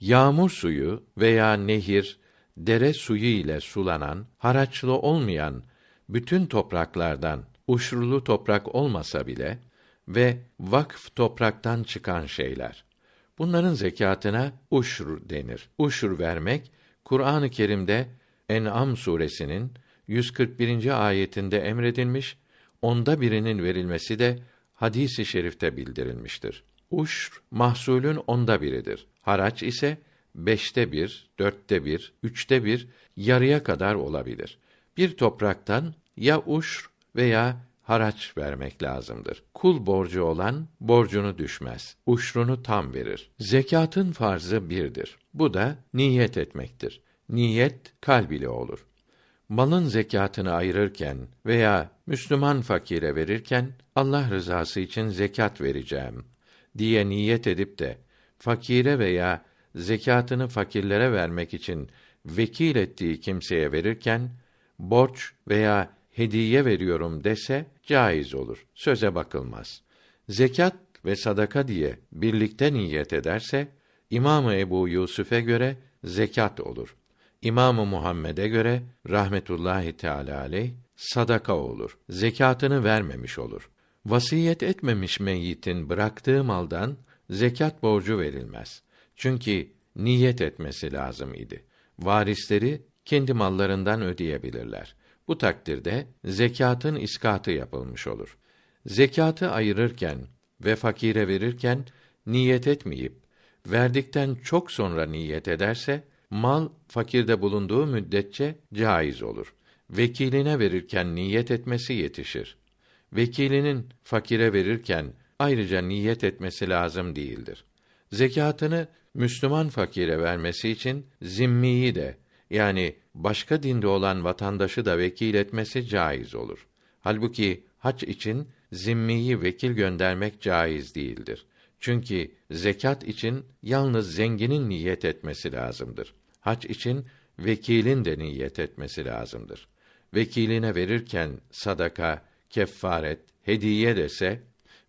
Yağmur suyu veya nehir, dere suyu ile sulanan, haraçlı olmayan bütün topraklardan uşrulu toprak olmasa bile ve vakf topraktan çıkan şeyler. Bunların zekatına uşr denir. Uşr vermek Kur'an-ı Kerim'de En'am suresinin 141. ayetinde emredilmiş, onda birinin verilmesi de hadisi i şerifte bildirilmiştir. Uşr mahsulün onda biridir. Haraç ise beşte bir, dörtte bir, üçte bir, yarıya kadar olabilir. Bir topraktan ya uşr veya haraç vermek lazımdır. Kul borcu olan borcunu düşmez. Uşrunu tam verir. Zekatın farzı birdir. Bu da niyet etmektir. Niyet kalb ile olur. Malın zekatını ayırırken veya Müslüman fakire verirken Allah rızası için zekat vereceğim diye niyet edip de fakire veya zekatını fakirlere vermek için vekil ettiği kimseye verirken borç veya hediye veriyorum dese caiz olur. Söze bakılmaz. Zekat ve sadaka diye birlikte niyet ederse İmamı Ebu Yusuf'e göre zekat olur. İmamı Muhammed'e göre rahmetullahi teala aleyh sadaka olur. Zekatını vermemiş olur. Vasiyet etmemiş meyyitin bıraktığı maldan zekat borcu verilmez. Çünkü niyet etmesi lazım idi. Varisleri kendi mallarından ödeyebilirler. Bu takdirde zekatın iskatı yapılmış olur. Zekatı ayırırken ve fakire verirken niyet etmeyip verdikten çok sonra niyet ederse mal fakirde bulunduğu müddetçe caiz olur. Vekiline verirken niyet etmesi yetişir. Vekilinin fakire verirken ayrıca niyet etmesi lazım değildir. Zekatını Müslüman fakire vermesi için zimmiyi de yani başka dinde olan vatandaşı da vekil etmesi caiz olur. Halbuki hac için zimmiyi vekil göndermek caiz değildir. Çünkü zekat için yalnız zenginin niyet etmesi lazımdır. Hac için vekilin de niyet etmesi lazımdır. Vekiline verirken sadaka, kefaret, hediye dese,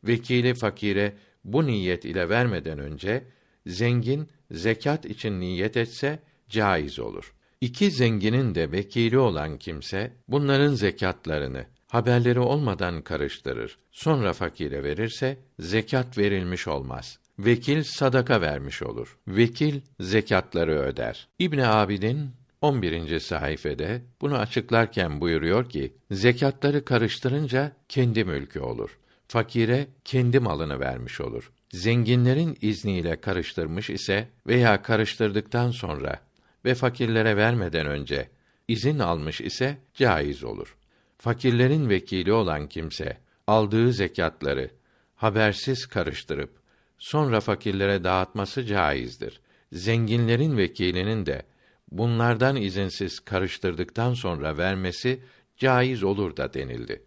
vekili fakire bu niyet ile vermeden önce zengin zekat için niyet etse caiz olur. İki zenginin de vekili olan kimse bunların zekatlarını haberleri olmadan karıştırır. Sonra fakire verirse zekat verilmiş olmaz. Vekil sadaka vermiş olur. Vekil zekatları öder. İbn Abidin 11. sayfede bunu açıklarken buyuruyor ki zekatları karıştırınca kendi mülkü olur. Fakire kendi malını vermiş olur. Zenginlerin izniyle karıştırmış ise veya karıştırdıktan sonra ve fakirlere vermeden önce izin almış ise caiz olur. Fakirlerin vekili olan kimse aldığı zekatları habersiz karıştırıp sonra fakirlere dağıtması caizdir. Zenginlerin vekilinin de bunlardan izinsiz karıştırdıktan sonra vermesi caiz olur da denildi.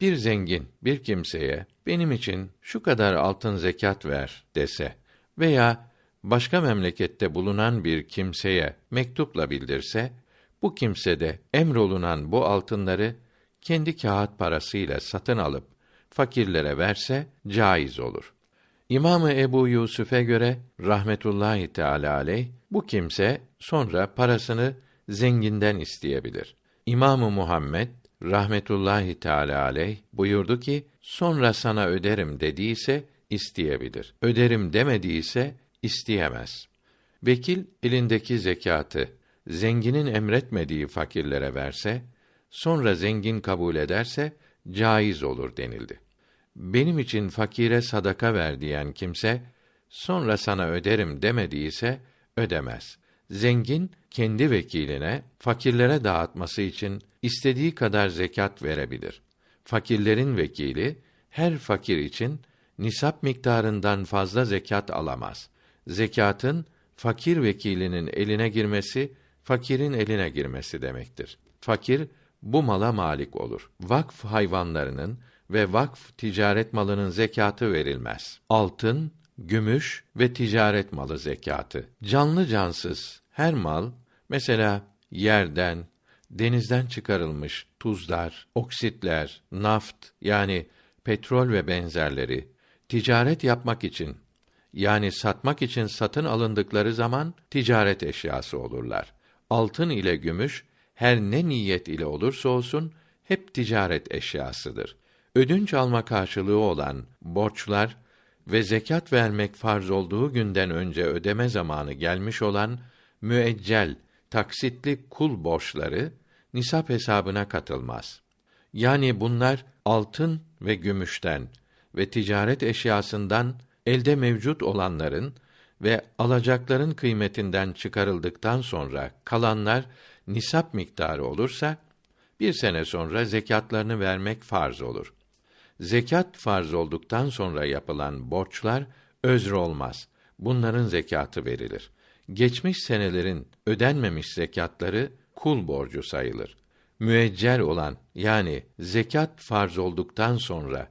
Bir zengin bir kimseye benim için şu kadar altın zekat ver dese veya başka memlekette bulunan bir kimseye mektupla bildirse, bu kimse de emrolunan bu altınları kendi kağıt parasıyla satın alıp fakirlere verse caiz olur. İmamı Ebu Yusuf'e göre rahmetullahi teala aleyh bu kimse sonra parasını zenginden isteyebilir. İmamı Muhammed rahmetullahi teala aleyh buyurdu ki sonra sana öderim dediyse isteyebilir. Öderim demediyse isteyemez. Vekil elindeki zekatı zenginin emretmediği fakirlere verse, sonra zengin kabul ederse caiz olur denildi. Benim için fakire sadaka ver diyen kimse sonra sana öderim demediyse ödemez. Zengin kendi vekiline fakirlere dağıtması için istediği kadar zekat verebilir. Fakirlerin vekili her fakir için nisap miktarından fazla zekat alamaz zekatın fakir vekilinin eline girmesi, fakirin eline girmesi demektir. Fakir bu mala malik olur. Vakf hayvanlarının ve vakf ticaret malının zekatı verilmez. Altın, gümüş ve ticaret malı zekatı. Canlı cansız her mal mesela yerden, denizden çıkarılmış tuzlar, oksitler, naft yani petrol ve benzerleri ticaret yapmak için yani satmak için satın alındıkları zaman ticaret eşyası olurlar. Altın ile gümüş her ne niyet ile olursa olsun hep ticaret eşyasıdır. Ödünç alma karşılığı olan borçlar ve zekat vermek farz olduğu günden önce ödeme zamanı gelmiş olan müeccel taksitli kul borçları nisap hesabına katılmaz. Yani bunlar altın ve gümüşten ve ticaret eşyasından elde mevcut olanların ve alacakların kıymetinden çıkarıldıktan sonra kalanlar nisap miktarı olursa bir sene sonra zekatlarını vermek farz olur. Zekat farz olduktan sonra yapılan borçlar özr olmaz. Bunların zekatı verilir. Geçmiş senelerin ödenmemiş zekatları kul borcu sayılır. Müeccel olan yani zekat farz olduktan sonra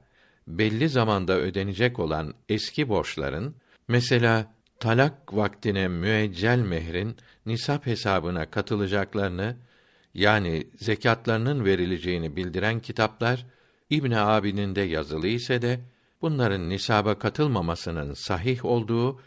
belli zamanda ödenecek olan eski borçların mesela talak vaktine müeccel mehrin nisap hesabına katılacaklarını yani zekatlarının verileceğini bildiren kitaplar İbn Abi'nin de yazılı ise de bunların nisaba katılmamasının sahih olduğu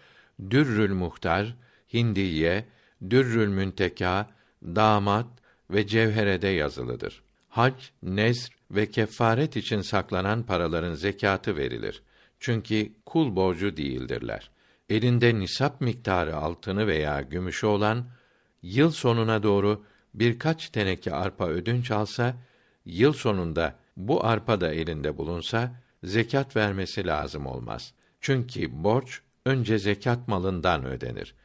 Dürrül Muhtar, Hindiye, Dürrül Münteka, Damat ve Cevhere'de yazılıdır. Hac, nezr ve kefaret için saklanan paraların zekatı verilir. Çünkü kul borcu değildirler. Elinde nisap miktarı altını veya gümüşü olan yıl sonuna doğru birkaç teneke arpa ödünç alsa, yıl sonunda bu arpa da elinde bulunsa zekat vermesi lazım olmaz. Çünkü borç önce zekat malından ödenir.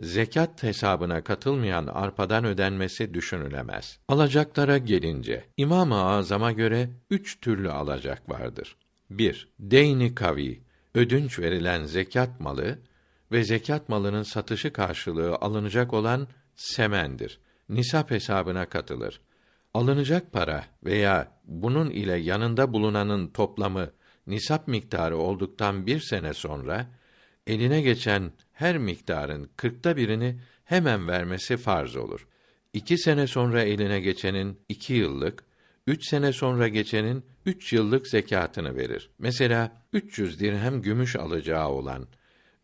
Zekat hesabına katılmayan arpadan ödenmesi düşünülemez. Alacaklara gelince İmam-ı Azam'a göre üç türlü alacak vardır. 1. Deyni kavi, ödünç verilen zekat malı ve zekat malının satışı karşılığı alınacak olan semendir. Nisap hesabına katılır. Alınacak para veya bunun ile yanında bulunanın toplamı nisap miktarı olduktan bir sene sonra eline geçen her miktarın kırkta birini hemen vermesi farz olur. İki sene sonra eline geçenin iki yıllık, üç sene sonra geçenin üç yıllık zekatını verir. Mesela 300 dirhem gümüş alacağı olan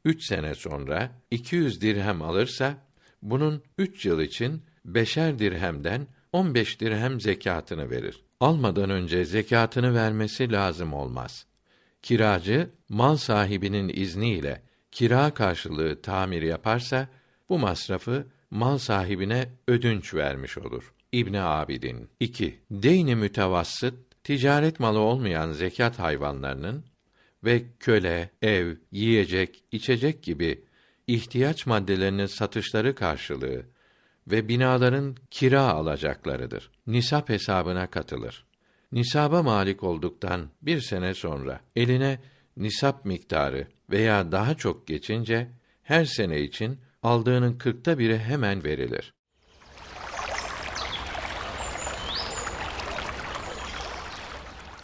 üç sene sonra 200 dirhem alırsa bunun üç yıl için beşer dirhemden 15 dirhem zekatını verir. Almadan önce zekatını vermesi lazım olmaz. Kiracı mal sahibinin izniyle kira karşılığı tamir yaparsa bu masrafı mal sahibine ödünç vermiş olur. İbn Abidin 2. Deyni mütevassıt ticaret malı olmayan zekat hayvanlarının ve köle, ev, yiyecek, içecek gibi ihtiyaç maddelerinin satışları karşılığı ve binaların kira alacaklarıdır. Nisap hesabına katılır. Nisaba malik olduktan bir sene sonra eline nisap miktarı veya daha çok geçince her sene için aldığının kırkta biri hemen verilir.